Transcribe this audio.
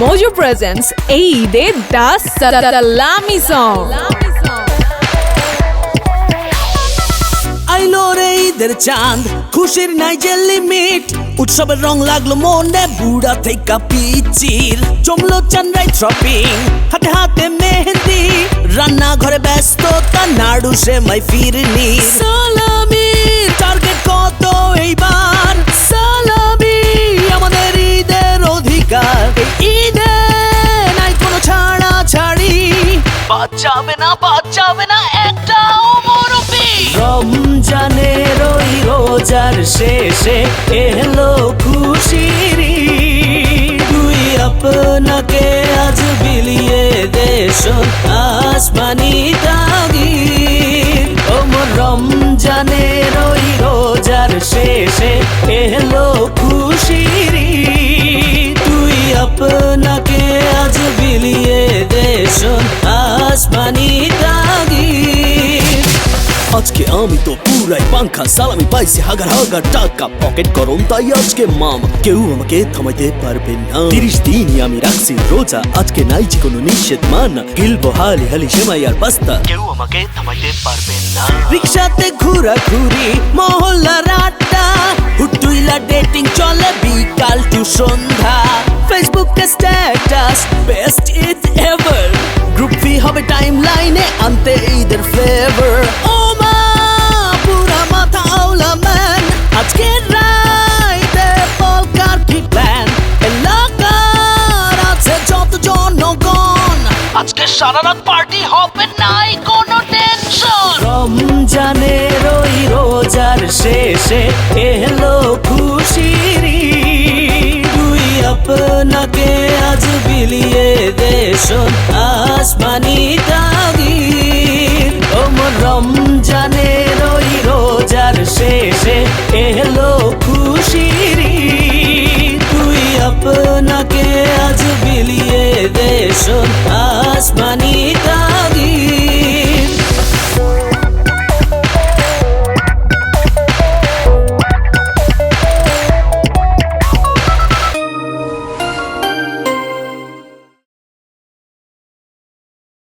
Mojo presents এই ঈদের the সালামি সং আইলো রে ঈদের চাঁদ খুশির নাই যে লিমিট উৎসবের রং লাগল মনে বুড়া থেকে পিচির জমলো চান্দ্রাই ট্রপিং হাতে হাতে মেহেন্দি। রান্না ঘরে ব্যস্ততা নাড়ু সে মাই ফিরনি। সালামি টার্গেট কত এইবার? বাঁচাবে না বাঁচাবে না, একটাও মুরব্বি রমজানের ওই রোজার শেষে এলো খুশির। তুই আপনাকে আজ বিলিয়ে দেশ, আসমানি তাগির ওমর রমজানের ওই রোজার শেষে এলো খুশির। তুই আপনাকে আজ বিলিয়ে দেশ আসমানি তাগির আজকে আমি তো পুরাই পাঙ্খা সালামি পাইছি হাগার হাগার টাকা। পকেট গরম, তাই আজকে মাম। কেউ আমাকে থামাইতে পারবে না। তিরিশ দিনই আমি রাখছি রোজা। আজকে নাই যে কোনো নিষেধ মানা। গিলবো হালি হালি সেমাই আর পাস্তা। কেউ আমাকে থামাইতে পারবে না। রিক্সাতে ঘুরা ঘুরি মহল্লার আড্ডা। হুটুইলা ডেটিং চলে বিকাল টু সন্ধ্যা। ফেসবুকে স্ট্যাটাস বেস্ট ইট এভার ফি হবে টাইম লাইনে আনতে ঈদের ফ্লেভার ও মা, পুরা মাথা আউলা ম্যান আজকে রাইতে পলকার ঠিক প্ল্যান এলাকার আছে যত জনগণ। আজকে সারা রাত পার্টি হবে নাই, কোনো টেনশন রমজানের ওই রোজার শেষে এলো খুশির আপনাকে আজ বিলিয়ে দেশ আসমানি